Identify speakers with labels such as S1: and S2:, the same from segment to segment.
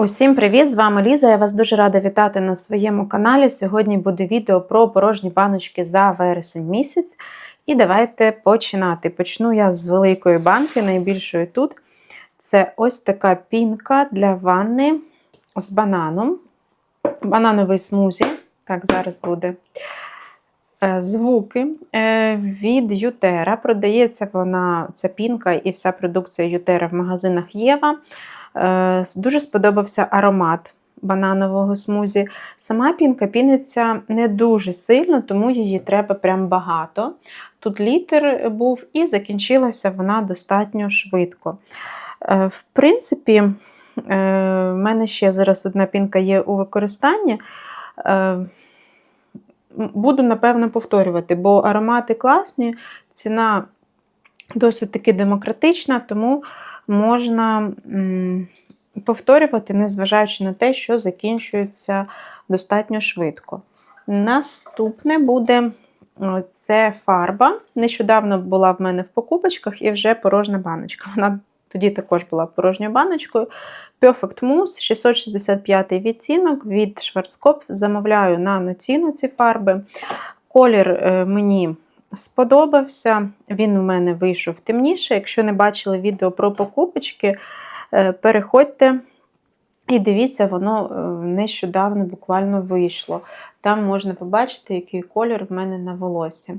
S1: Усім привіт! З вами Ліза. Я вас дуже рада вітати на своєму каналі. Сьогодні буде відео про порожні баночки за вересень місяць. І давайте починати. Почну я з великої банки, найбільшої тут. Це ось така пінка для ванни з бананом. Банановий смузі. Так, зараз буде. Е, Звуки е, від Ютера. Продається вона, ця пінка і вся продукція Ютера в магазинах Єва. Е, Дуже сподобався аромат бананового смузі. Сама пінка піниться не дуже сильно, тому її треба прям багато. Тут літр був і закінчилася вона достатньо швидко. Е, В принципі, е, в мене ще зараз одна пінка є у використанні. Буду, напевно, повторювати, бо аромати класні, ціна досить таки демократична, тому можна повторювати, незважаючи на те, що закінчується достатньо швидко. Наступне буде це фарба. Нещодавно була в мене в покупочках і вже порожня баночка. Вона тоді також була порожньою баночкою. Perfect Mousse, 665 відтінок від Schwarzkopf. Замовляю на ноціну ці фарби. Колір е, мені сподобався, він у мене вийшов темніше. Якщо не бачили відео про покупочки, е, переходьте і дивіться, воно е, нещодавно буквально вийшло. Там можна побачити, який колір в мене на волосі.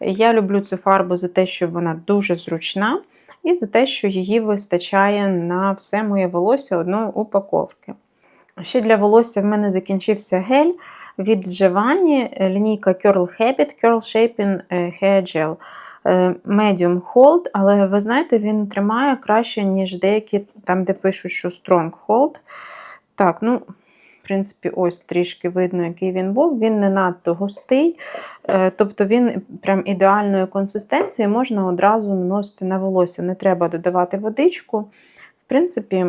S1: Я люблю цю фарбу за те, що вона дуже зручна, і за те, що її вистачає на все моє волосся одної упаковки. Ще для волосся в мене закінчився гель від Giovanni, лінійка Curl Habit, Curl Shaping Hair Gel. Е, Medium Hold, але ви знаєте, він тримає краще, ніж деякі, там, де пишуть, що Strong Hold. Так, ну, в принципі, ось трішки видно, який він був. Він не надто густий, е, тобто він прям ідеальної консистенції, можна одразу наносити на волосся. Не треба додавати водичку. В принципі,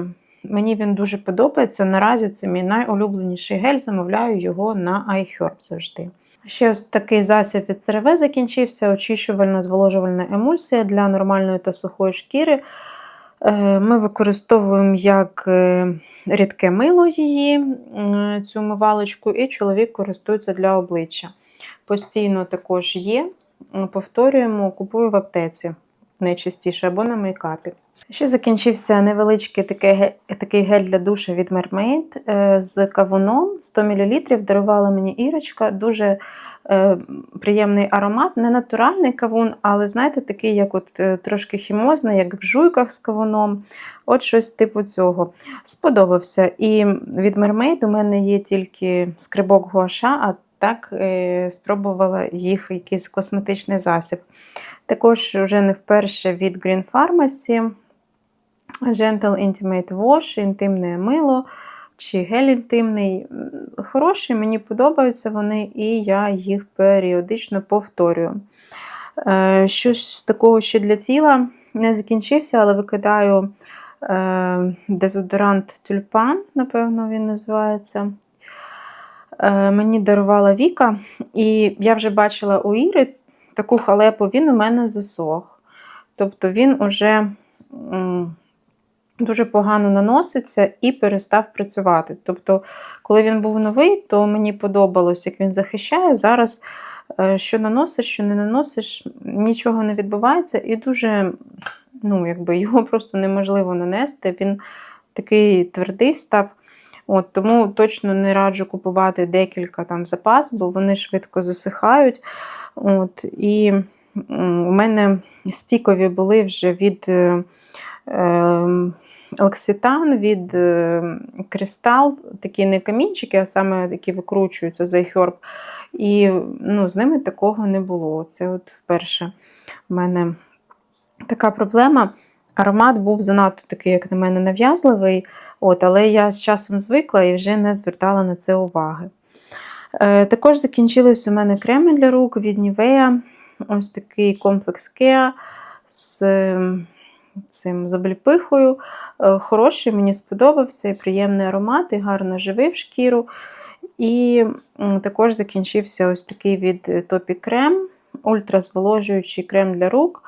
S1: мені він дуже подобається. Наразі це мій найулюбленіший гель, замовляю його на iHerb завжди. Ще ось такий засіб від CeraVe закінчився, очищувальна зволожувальна емульсія для нормальної та сухої шкіри. Е, Ми використовуємо як е, рідке мило її, е, цю мивалочку, і чоловік користується для обличчя. Постійно також є. Повторюємо, купую в аптеці найчастіше або на мейкапі. Ще закінчився невеличкий такий, гель для душу від Mermaid е, з кавуном 100 мл. Дарувала мені Ірочка. Дуже е, приємний аромат, не натуральний кавун, але знаєте, такий, як от е, трошки хімозний, як в жуйках з кавуном. От щось типу цього. Сподобався. І від Mermaid у мене є тільки скрибок гуаша, а так спробувала їх якийсь косметичний засіб. Також вже не вперше від Green Pharmacy Gentle Intimate Wash, інтимне мило чи гель інтимний. Хороші, мені подобаються вони, і я їх періодично повторюю. Е, Щось такого ще для тіла не закінчився, але викидаю е, дезодорант тюльпан, напевно, він називається. Е, Мені дарувала Віка, і я вже бачила у Іри таку халепу, він у мене засох. Тобто він уже дуже погано наноситься і перестав працювати. Тобто, коли він був новий, то мені подобалось, як він захищає. Зараз, е, що наносиш, що не наносиш, нічого не відбувається, і дуже, ну, якби його просто неможливо нанести. Він такий твердий став. От, тому точно не раджу купувати декілька там запас, бо вони швидко засихають. От, і у мене стікові були вже від е, е, Лекситан, від е, Кристал, такі не камінчики, а саме такі викручуються за Herb. І ну, з ними такого не було. Це от вперше в мене така проблема. Аромат був занадто такий, як на мене, нав'язливий, от, але я з часом звикла і вже не звертала на це уваги. Е, також закінчились у мене креми для рук від Nivea. Ось такий комплекс Kea з е, цим з обліпихою. Е, хороший, мені сподобався, приємний аромат, і гарно живив шкіру. І також закінчився ось такий від Топі Крем, ультразволожуючий крем для рук.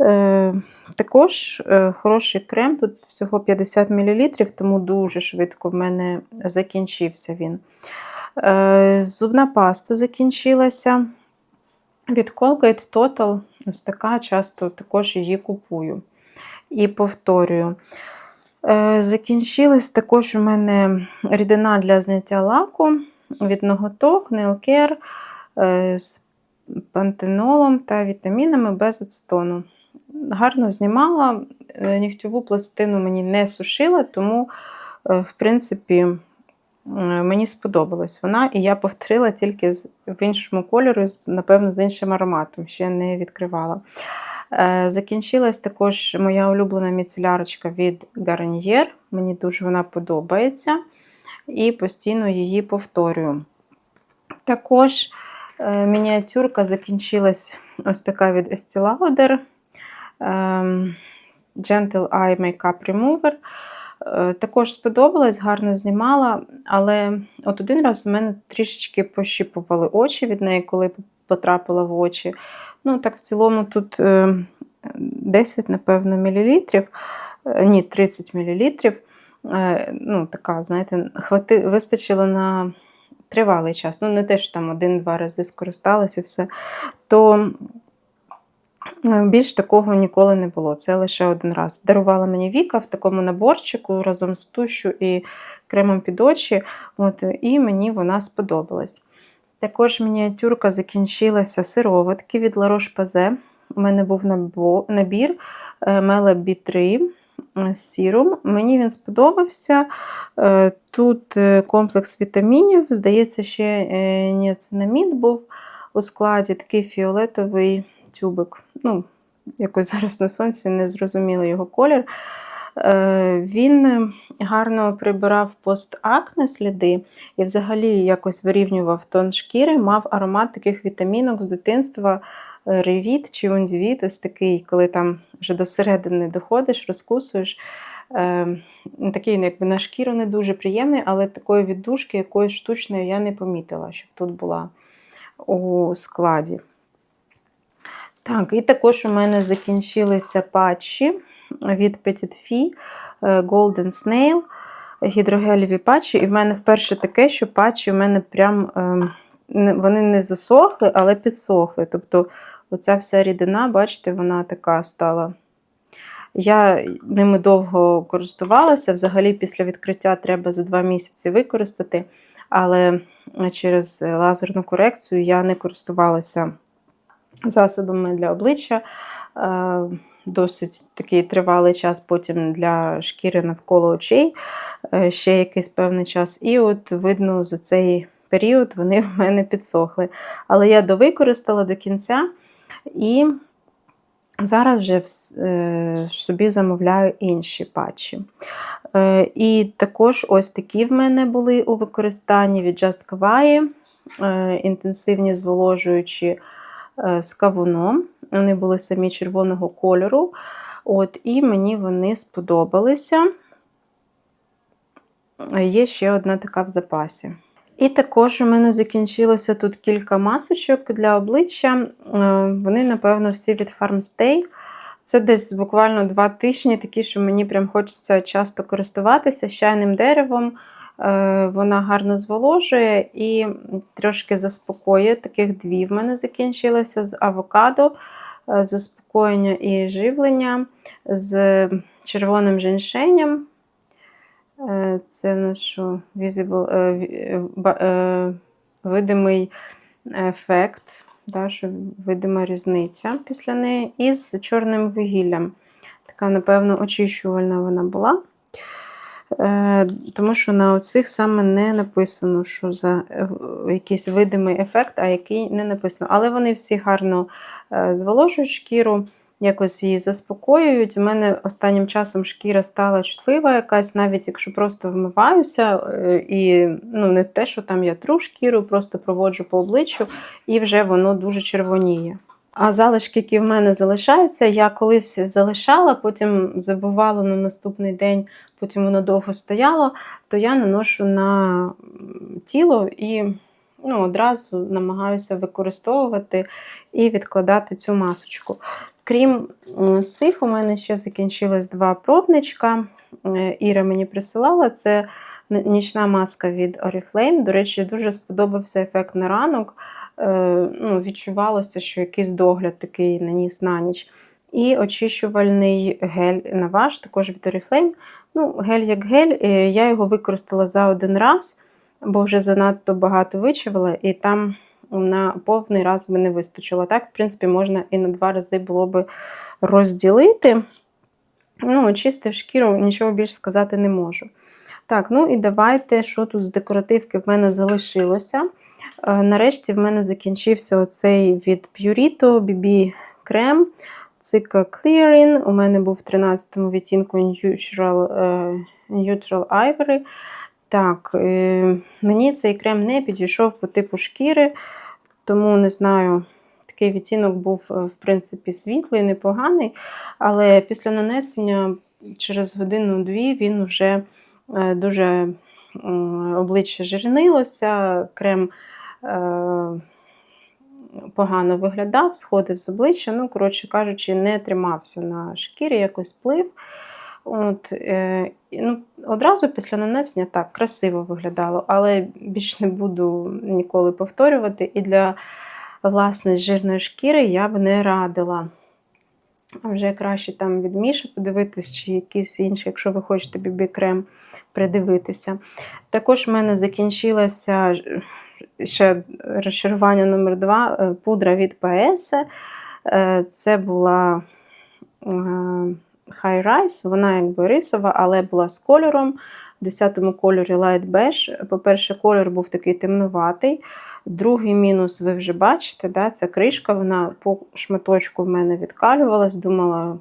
S1: Е, також е, хороший крем, тут всього 50 мл, тому дуже швидко в мене закінчився він. Е, зубна паста закінчилася. Від Colgate Total, ось така, часто також її купую. І повторюю. Е, закінчилась також у мене рідина для зняття лаку від ноготок, е, з пантенолом та вітамінами без ацетону. Гарно знімала, е, нігтьову пластину мені не сушила, тому, в принципі, мені сподобалась вона, і я повторила тільки в іншому кольорі, напевно, з іншим ароматом, ще не відкривала. Е, Закінчилась також моя улюблена міцелярочка від Garnier. Мені дуже вона подобається. І постійно її повторюю. Також е, мініатюрка закінчилась ось така від Estee Lauder. ем, Gentle Eye Makeup Remover. Е, Також сподобалась, гарно знімала, але от один раз у мене трішечки пощіпували очі від неї, коли потрапила в очі. Ну, так, в цілому тут е, 10, напевно, мілілітрів, Е, ні, 30 мілілітрів. Е, Ну, така, знаєте, хвати, вистачило на тривалий час. Ну, не те, що там один-два рази скористалася і все. То е, більш такого ніколи не було. Це лише один раз. Дарувала мені Віка в такому наборчику разом з тушю і кремом під очі. От, і мені вона сподобалась. Також мініатюрка закінчилася сироватки від La Roche-Posay. У мене був набір е, Mela B3 е, Serum. Мені він сподобався. Е, Тут е, комплекс вітамінів, здається, ще е, ніацинамід був у складі, такий фіолетовий тюбик. Ну, якось зараз на сонці не зрозуміло його колір. Е, Він гарно прибирав постакне сліди і взагалі якось вирівнював тон шкіри, мав аромат таких вітамінок з дитинства. е, Ревіт чи ундівіт, ось такий, коли там вже до середини доходиш, розкусуєш. Е, такий якби на шкіру не дуже приємний, але такої віддушки якоїсь штучної я не помітила, щоб тут була у складі. Так, і також у мене закінчилися патчі від Petit Fee е, Golden Snail, гідрогелеві патчі. І в мене вперше таке, що патчі в мене прям ем, вони не засохли, але підсохли. Тобто оця вся рідина, бачите, вона така стала. Я ними довго користувалася. Взагалі, після відкриття треба за два місяці використати, але через лазерну корекцію я не користувалася засобами для обличчя. Е, Досить такий тривалий час потім для шкіри навколо очей, е, ще якийсь певний час. І от видно, за цей період вони в мене підсохли. Але я довикористала до кінця і зараз вже е, собі замовляю інші патчі. І також ось такі в мене були у використанні від Just Kawaii, інтенсивні зволожуючі з кавуном. Вони були самі червоного кольору. От, і мені вони сподобалися. Е, Є ще одна така в запасі. І також у мене закінчилося тут кілька масочок для обличчя. Е, Вони, напевно, всі від Farmstay. Це десь буквально два тижні, такі, що мені прям хочеться часто користуватися з чайним деревом. Е, Вона гарно зволожує і трошки заспокоює. Таких дві в мене закінчилося з авокадо, е, заспокоєння і живлення, з червоним женьшенем. Е, Це нас? Visible, видимий ефект, да, що видима різниця після неї. І з чорним вугіллям. Така, напевно, очищувальна вона була. Е, Тому що на оцих саме не написано, що за е, якийсь видимий ефект, а який не написано. Але вони всі гарно е, зволожують шкіру, якось її заспокоюють. У мене останнім часом шкіра стала чутлива, якась, навіть якщо просто вмиваюся, і ну, не те, що там я тру шкіру, просто проводжу по обличчю, і вже воно дуже червоніє. А залишки, які в мене залишаються, я колись залишала, потім забувала на наступний день, потім воно довго стояло, то я наношу на тіло і ну, одразу намагаюся використовувати і відкладати цю масочку. крім цих, у мене ще закінчилось два пробничка. Е, Іра мені присилала. Це нічна маска від Oriflame. До речі, дуже сподобався ефект на ранок. Е, Ну, відчувалося, що якийсь догляд такий наніс на ніч. І очищувальний гель на ваш, також від Oriflame. Ну, гель як гель, е, я його використала за один раз, бо вже занадто багато вичавила, і там на повний раз би не вистачило. Так, в принципі, можна і на два рази було би розділити. Ну, очистив шкіру, нічого більше сказати не можу. Так, ну і давайте, що тут з декоративки в мене залишилося. Е, Нарешті в мене закінчився оцей від Purito BB крем. Цика Clearing. У мене був в 13-му відтінку Neutral, е, Neutral Ivory. Так, е, мені цей крем не підійшов по типу шкіри, тому не знаю, такий відтінок був, е, в принципі, світлий, непоганий. Але після нанесення через годину-дві він вже дуже обличчя жирнилося, крем погано виглядав, сходив з обличчя. Ну, коротше кажучи, не тримався на шкірі, якось плив. От, е, ну, одразу після нанесення так красиво виглядало, але більш не буду ніколи повторювати. І для власне жирної шкіри я б не радила. Вже краще там від Міші подивитись, чи якийсь інший, якщо ви хочете бібі-крем придивитися. Також в мене закінчилося ж- ще розчарування номер 2 пудра від PS. Е, Це була е, High Rise, вона якби рисова, але була з кольором. В 10-му кольорі Light Beige. По-перше, кольор був такий темнуватий. Другий мінус, ви вже бачите, да, ця кришка, вона по шматочку в мене відкалювалась, думала,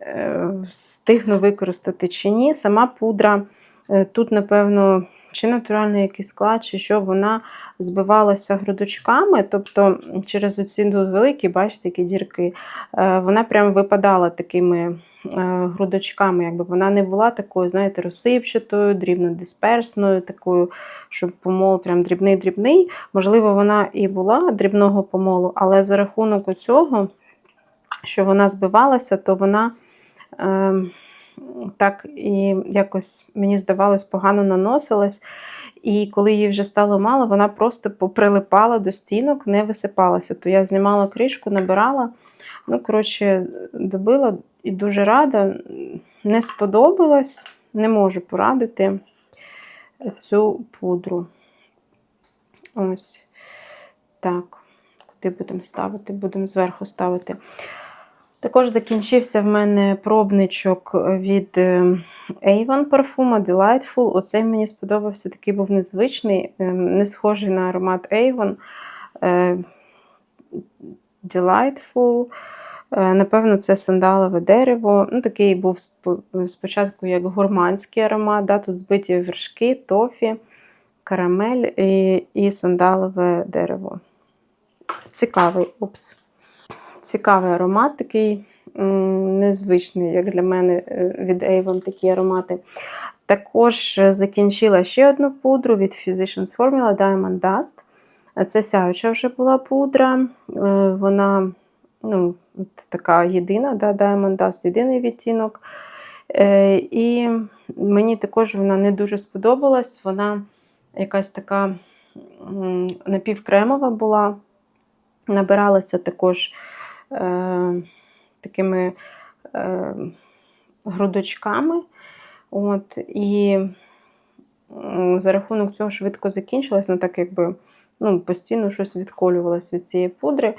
S1: е, встигну використати чи ні. Сама пудра, е, тут, напевно, чи натуральний якийсь склад, чи що, вона збивалася грудочками, тобто через оці великі, бачите, які дірки, е, вона прям випадала такими е, грудочками, якби вона не була такою, знаєте, розсипчатою, дрібнодисперсною, такою, щоб помол прям дрібний-дрібний. Можливо, вона і була дрібного помолу, але за рахунок цього, що вона збивалася, то вона. Е, так і якось мені здавалось, погано наносилась. І коли її вже стало мало, вона просто поприлипала до стінок, не висипалася. То я знімала кришку, набирала. Ну, коротше, добила і дуже рада. Не сподобалось, не можу порадити цю пудру. Ось так. Куди будемо ставити? Будемо зверху ставити. Також закінчився в мене пробничок від е, Avon парфума Delightful. Оцей мені сподобався, такий був незвичний, е, не схожий на аромат Avon. Е, Delightful. Напевно, це сандалове дерево. Ну, Такий був спочатку як гурманський аромат. Да? Тут збиті вершки, тофі, карамель і, і сандалове дерево. Цікавий, упс. Цікавий аромат, такий незвичний, як для мене е, від Avon такі аромати. Також е, закінчила ще одну пудру від Physicians Formula Diamond Dust. Це сяюча вже була пудра. Е, Вона ну, така єдина, да, Diamond Dust, єдиний відтінок. І мені також вона не дуже сподобалась. Вона якась така напівкремова була. Набиралася також такими е, грудочками. От, і за рахунок цього швидко закінчилась, ну так якби ну, постійно щось відколювалось від цієї пудри.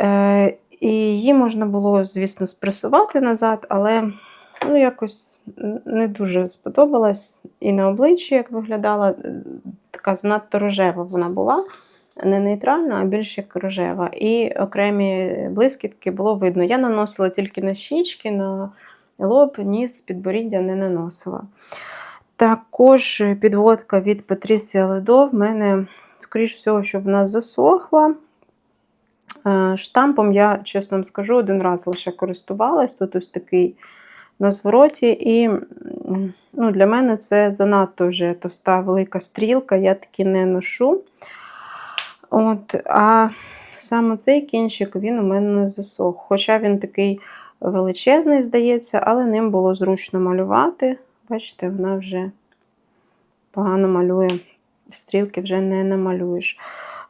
S1: Е, і її можна було, звісно, спресувати назад, але ну, якось не дуже сподобалась. І на обличчі, як виглядала, е, така занадто рожева вона була не нейтральна, а більш як рожева. І окремі блискітки було видно. Я наносила тільки на щічки, на лоб, ніс, підборіддя не наносила. Також підводка від Патрісія Ледо в мене, скоріш всього, що вона засохла. Е, Штампом я, чесно вам скажу, один раз лише користувалась. Тут ось такий на звороті. І ну, для мене це занадто вже товста велика стрілка, я такі не ношу. От, а саме цей кінчик він у мене не засох. Хоча він такий величезний, здається, але ним було зручно малювати. Бачите, вона вже погано малює. Стрілки вже не намалюєш.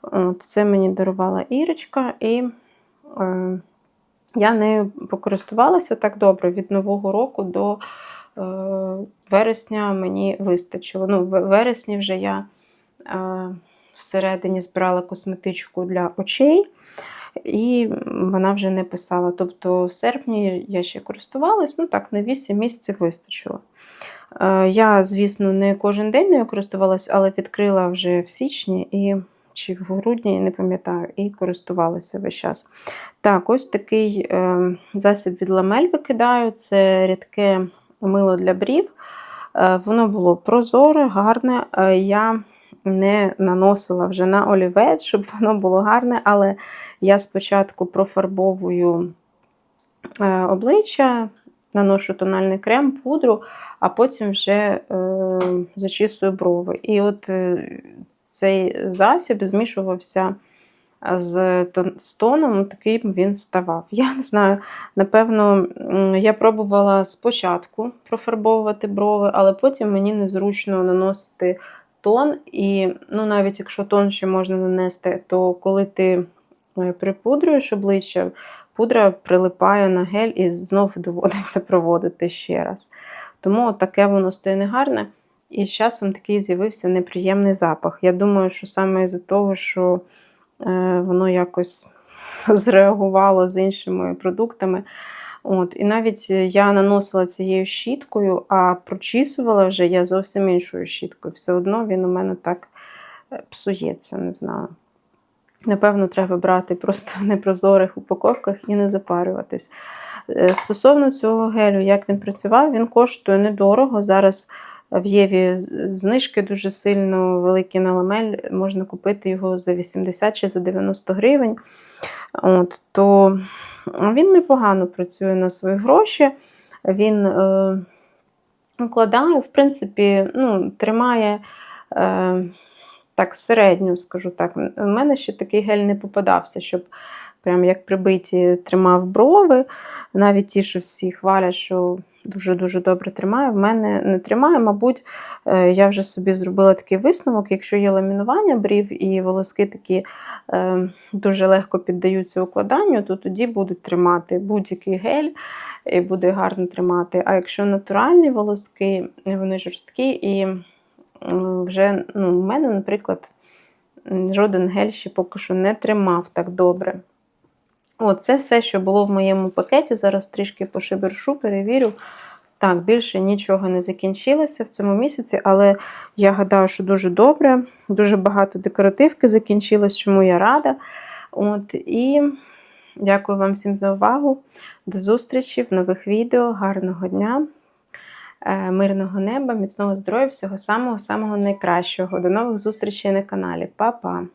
S1: От, Це мені дарувала Ірочка, і е, я нею покористувалася так добре від Нового року до е, вересня мені вистачило. Ну, в вересні вже я е, всередині збирала косметичку для очей, і вона вже не писала. Тобто, в серпні я ще користувалась, ну так, на 8 місяців вистачило. Е, Я, звісно, не кожен день нею користувалась, але відкрила вже в січні і чи в грудні, не пам'ятаю, і користувалася весь час. Так, ось такий е, засіб від ламель викидаю. Це рідке мило для брів. Е, воно було прозоре, гарне. Я не наносила вже на олівець, щоб воно було гарне, але я спочатку профарбовую е, обличчя, наношу тональний крем, пудру, а потім вже е, зачісую брови. І от е, цей засіб змішувався з тоном, таким він ставав. Я не знаю, напевно, я пробувала спочатку профарбовувати брови, але потім мені незручно наносити тон. І ну, навіть якщо тон ще можна нанести, то коли ти е, припудрюєш обличчя, пудра прилипає на гель і знов доводиться проводити ще раз. Тому таке воно стає негарне. І з часом такий з'явився неприємний запах. Я думаю, що саме із-за того, що е, воно якось зреагувало з іншими продуктами. От, і навіть я наносила цією щіткою, а прочісувала вже я зовсім іншою щіткою. Все одно він у мене так е, псується, не знаю. Напевно, треба брати просто в непрозорих упаковках і не запарюватись. Е, Стосовно цього гелю, як він працював, він коштує недорого. Зараз в Єві знижки дуже сильно великі на ламель, можна купити його за 80 чи за 90 гривень. От, то він непогано працює на свої гроші. Він е, укладає, в принципі, ну, тримає е, так середньо, скажу так. У мене ще такий гель не попадався, щоб прям як прибиті тримав брови. Навіть ті, що всі хвалять, що дуже-дуже добре тримає. В мене не тримає. Мабуть, е, я вже собі зробила такий висновок, якщо є ламінування брів і волоски такі е, дуже легко піддаються укладанню, то тоді будуть тримати будь-який гель і буде гарно тримати. А якщо натуральні волоски, вони жорсткі і вже ну, в мене, наприклад, жоден гель ще поки що не тримав так добре. О, це все, що було в моєму пакеті. Зараз трішки пошибершу, перевірю. Так, більше нічого не закінчилося в цьому місяці, але я гадаю, що дуже добре. Дуже багато декоративки закінчилось, чому я рада. От, і дякую вам всім за увагу. До зустрічі в нових відео. Гарного дня, е, мирного неба, міцного здоров'я, всього самого-самого найкращого. До нових зустрічей на каналі. Па-па!